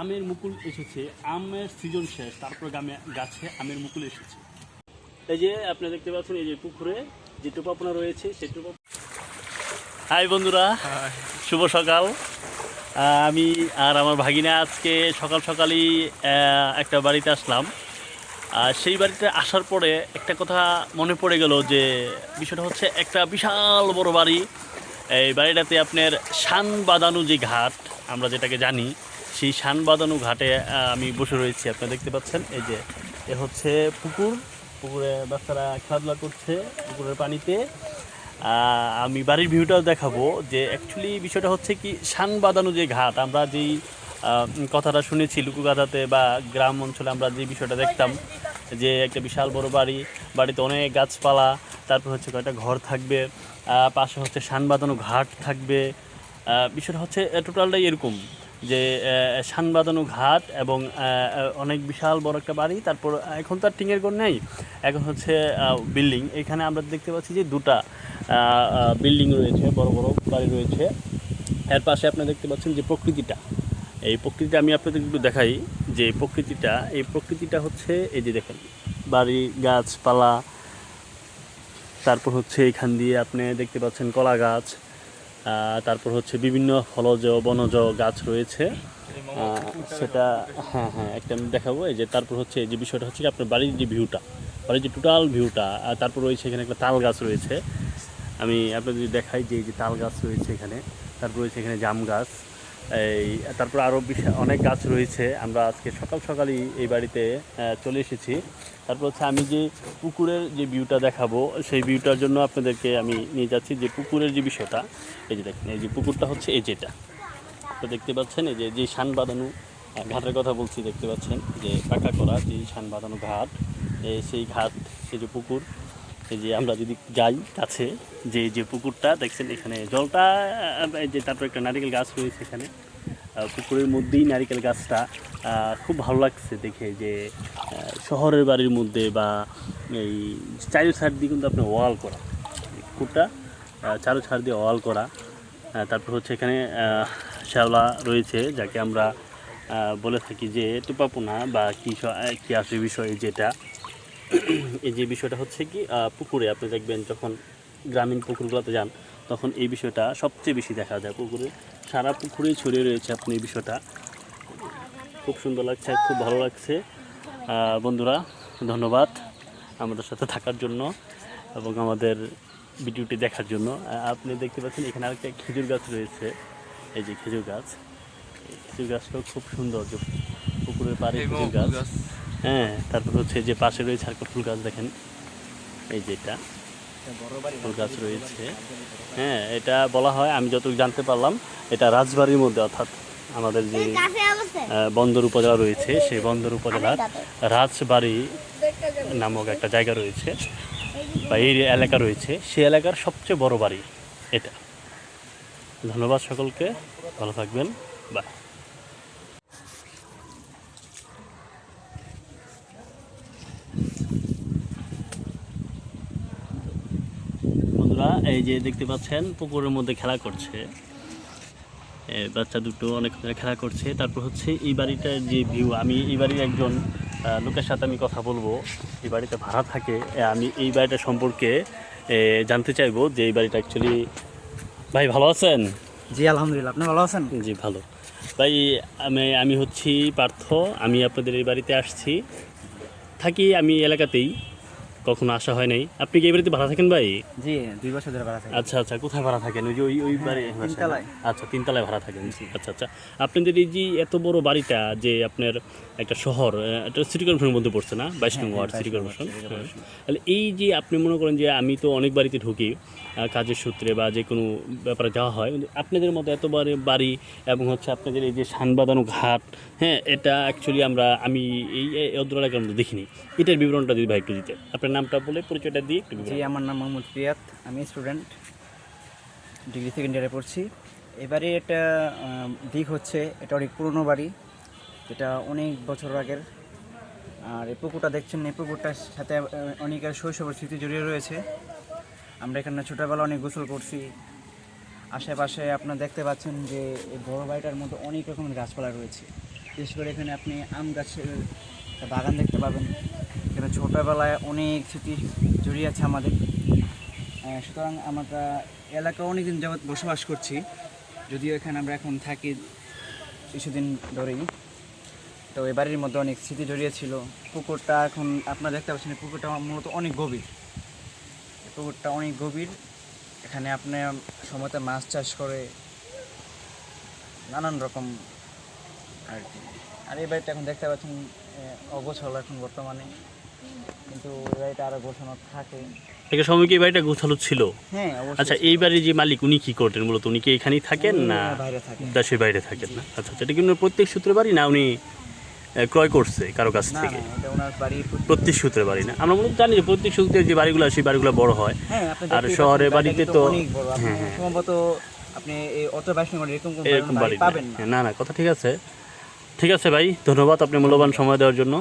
আমের মুকুল এসেছে আমের সিজন শেষ তারপর গামে গাছে আমের মুকুল এসেছে। এই যে আপনি দেখতে পাচ্ছেন এই যে পুকুরে যে টোপাপনা রয়েছে সেই টোপা হাই বন্ধুরা শুভ সকাল। আমি আর আমার ভাগিনা আজকে সকাল সকালই একটা বাড়িতে আসলাম। আর সেই বাড়িতে আসার পরে একটা কথা মনে পড়ে গেল যে বিষয়টা হচ্ছে একটা বিশাল বড় বাড়ি। এই বাড়িটাতে আপনার শান বাঁধানো যে ঘাট আমরা যেটাকে জানি সেই শান বাঁধানো ঘাটে আমি বসে রয়েছি। আপনারা দেখতে পাচ্ছেন, এই যে, এ হচ্ছে পুকুর। পুকুরে বাচ্চারা খেলাধুলা করছে পুকুরের পানিতে। আমি বাড়ির ভিউটাও দেখাবো যে অ্যাকচুয়ালি বিষয়টা হচ্ছে কি শান বাঁধানো যে ঘাট, আমরা যেই কথাটা শুনেছি লুকুগাথাতে বা গ্রাম অঞ্চলে আমরা যে বিষয়টা দেখতাম, যে একটা বিশাল বড় বাড়ি, বাড়িতে অনেক গাছপালা, তারপর হচ্ছে কয়েকটা ঘর থাকবে পাশে হচ্ছে শান বাঁধানো ঘাট থাকবে। বিষয়টা হচ্ছে টোটালটাই এরকম। যে শান বাঁধানো ঘাট এবং অনেক বিশাল বড় একটা বাড়ি। তারপর, এখন তো আর টিঙের ঘর নেই। এখন হচ্ছে বিল্ডিং। এখানে আমরা দেখতে পাচ্ছি যে দুটা বিল্ডিং রয়েছে, বড় বড় বাড়ি রয়েছে। এর পাশে আপনি দেখতে পাচ্ছেন যে প্রকৃতিটা। এই প্রকৃতিটা আমি আপনাদের একটু দেখাই যে প্রকৃতিটা, এই প্রকৃতিটা হচ্ছে, এই যে দেখেন, বাড়ি, গাছপালা। তারপর হচ্ছে এখান দিয়ে আপনি দেখতে পাচ্ছেন কলা গাছ। তারপর হচ্ছে বিভিন্ন ফলজ, বনজ গাছ রয়েছে। সেটা হ্যাঁ হ্যাঁ একটা আমি দেখাবো। এই যে তারপর হচ্ছে যে বিষয়টা হচ্ছে আপনার বাড়ির যে ভিউটা, বাড়ির যে টোটাল ভিউটা তারপর রয়েছে এখানে একটা তাল গাছ রয়েছে। আমি আপনাদের যদি দেখাই যে এই যে তাল গাছ রয়েছে এখানে, তারপর রয়েছে এখানে জাম গাছ। এই, তারপর আরও অনেক গাছ রয়েছে। আমরা আজকে সকাল সকালই এই বাড়িতে চলে এসেছি। তারপর হচ্ছে আমি যে পুকুরের যে ভিউটা দেখাবো, সেই ভিউটার জন্য আপনাদেরকে আমি নিয়ে যাচ্ছি যে পুকুরের যে বিষয়টা, এই যে দেখেন, এই যে পুকুরটা হচ্ছে এই যেটা। তো দেখতে পাচ্ছেন, এই যে যে শান বাঁধানো ঘাটের কথা বলছি, দেখতে পাচ্ছেন, যে পাকা করা যে শান বাঁধানো ঘাট সেই ঘাট সেই যে পুকুর এই যে আমরা যদি যাই কাছে, যে যে পুকুরটা, দেখছেন এখানে জলটা যে তারপর একটা নারিকেল গাছ রয়েছে এখানে। পুকুরের মধ্যেই নারিকেল গাছটা খুব ভালো লাগছে দেখে যে শহরের বাড়ির মধ্যে বা এই চারি সাইড দিয়ে কিন্তু আপনার ওয়াল করা। পুকুরটা চারো ছাড় দিয়ে ওয়াল করা। তারপর হচ্ছে এখানে শ্যাওলা রয়েছে, যাকে আমরা বলে থাকি যে, টুপাপোনা বা কী কী আসে বিষয় যেটা। এই যে বিষয়টা হচ্ছে কি পুকুরে আপনি দেখবেন যখন গ্রামীণ পুকুরগুলোতে যান তখন এই বিষয়টা সবচেয়ে বেশি দেখা যায় পুকুরে। সারা পুকুরেই ছড়িয়ে রয়েছে আপনি এই বিষয়টা। খুব সুন্দর লাগছে খুব ভালো লাগছে। বন্ধুরা ধন্যবাদ আমাদের সাথে থাকার জন্য এবং আমাদের ভিডিওটি দেখার জন্য। আপনি দেখতে পাচ্ছেন এখানে আরেকটা খেজুর গাছ রয়েছে। এই যে খেজুর গাছ খেজুর গাছটাও খুব সুন্দর পুকুরের পাড়ে খেজুর গাছ। হ্যাঁ তারপর হচ্ছে যে পাশে রয়েছে আরেকটা ফুল গাছ দেখেন। এই যেটা ফুল গাছ রয়েছে। হ্যাঁ এটা বলা হয় আমি যতটুকু জানতে পারলাম এটা রাজবাড়ির মধ্যে অর্থাৎ আমাদের যে বন্দর উপজেলা রয়েছে সেই বন্দর উপজেলার রাজবাড়ি নামক একটা জায়গা রয়েছে বা এই এলাকা রয়েছে। সেই এলাকার সবচেয়ে বড় বাড়ি এটা। ধন্যবাদ সকলকে ভালো থাকবেন। বাই। বন্ধুরা এই যে দেখতে পাচ্ছেন পুকুরের মধ্যে খেলা করছে। বাচ্চা দুটো অনেক খেলা করছে। তারপর হচ্ছে এই বাড়িটার যে ভিউ আমি এই বাড়ির একজন লোকের সাথে আমি কথা বলব। এই বাড়িতে ভাড়া থাকে। আমি এই বাড়িটা সম্পর্কে জানতে চাইব যে এই বাড়িটা অ্যাকচুয়ালি ভাই ভালো আছেন? জি আলহামদুলিল্লাহ। আপনি ভালো আছেন? জি ভালো। ভাই আমি আমি হচ্ছি পার্থ। আমি আপনাদের এই বাড়িতে আসছি। থাকি আমি এলাকাতেই। কখনো আসা হয় নাই। আপনি কি এই বাড়িতে ভাড়া থাকেন ভাই? জি দুই বছর ধরে ভাড়া থাকি আচ্ছা আচ্ছা কোথায় ভাড়া থাকেন? ওই যে ওই ওই বাড়ি তিনতলায়। আচ্ছা তিনতলায় ভাড়া থাকেন। আচ্ছা আচ্ছা। আপনাদের এই যে এত বড় বাড়িটা যে আপনার একটা শহর এটা সিটি কর্পোরেশনের মধ্যে পড়ছে না? বাইশ নং ওয়ার্ড সিটি কর্পোরেশন হ্যাঁ। তাহলে এই যে আপনি মনে করেন যে আমি তো অনেক বাড়িতে ঢুকি কাজের সূত্রে বা যে কোনো ব্যাপারে যাওয়া হয় আপনাদের মতো এত বড় বাড়ি এবং হচ্ছে আপনাদের এই যে সান বাঁধানো ঘাট হ্যাঁ এটা অ্যাকচুয়ালি আমরা আমি এই এই অদ্র এলাকার মধ্যে দেখিনি। এটার বিবরণটা যদি ভাই একটু দিতে আপনার নামটা বলে পরিচয়টা দিয়ে একটু জি আমার নাম মোহাম্মদ প্রিয়াত আমি স্টুডেন্ট ডিগ্রি সেকেন্ড ইয়ারে পড়ছি। এবারে একটা দিক হচ্ছে এটা অনেক পুরনো বাড়ি যেটা অনেক বছর আগের। আর এই পুকুরটা দেখছেন এই পুকুরটার সাথে অনেকের শৈশবের স্মৃতি জড়িয়ে রয়েছে। আমরা এখানে ছোটোবেলা অনেক গোসল করছি। আশেপাশে আপনার দেখতে পাচ্ছেন যে এই বড় বাড়িটার মধ্যে অনেক রকমের গাছপালা রয়েছে। বিশেষ করে এখানে আপনি আম গাছের একটা বাগান দেখতে পাবেন। এখানে ছোটোবেলায় অনেক স্মৃতি জড়িয়ে আছে আমাদের। সুতরাং আমরা এলাকা অনেকদিন যাবৎ বসবাস করছি। যদিও এখানে আমরা এখন থাকি কিছুদিন ধরেই। তো এই বাড়ির মধ্যে অনেক স্মৃতি জড়িয়ে ছিল। পুকুরটা এখন আপনারা দেখতে পাচ্ছেন, পুকুরটা মূলত অনেক গভীর। পুকুরটা অনেক গভীর। এখানে আপনি সময়তে মাছ চাষ করে নানান রকম আর কি। আর এই বাড়িটা এখন দেখতে পাচ্ছেন অগোছালো এখন বর্তমানে। কিন্তু বাড়িটা আরও গোছানো থাকে। একটা সময় কি এই বাড়িটা গোছালো ছিল? হ্যাঁ অবশ্যই আচ্ছা এই বাড়ির যে মালিক উনি কি করতেন মূলত উনি কি এখানেই থাকেন না বাইরে থাকেন। দেশের বাইরে থাকেন না? আচ্ছা আচ্ছা এটা কি প্রত্যেক সূত্রে বাড়ি না উনি আহ, ক্রয় করছে কারও কাছ না থেকে? না এটা ওনার বাড়ি প্রত্যেক সূত্রে। বাড়ি না? আমরা মূলত জানি যে প্রত্যেক সূত্রে যে বাড়িগুলো সেই বাড়িগুলো বড় হয়। হ্যাঁ আপনি আর দেখতেই শহরের পাচ্ছেন, বাড়িতে বাড়িটা তো- অনেক বড়। আপনি হ্যাঁ, হ্যাঁ। সম্ভবত আপনি এই অত বাইশ নম্বর এরকম কোনো এরকম বাড়ি বাড়ি পাবেন না। না না কথা ঠিক আছে। ঠিক আছে ভাই ধন্যবাদ আপনি মূল্যবান সময় দেওয়ার জন্য।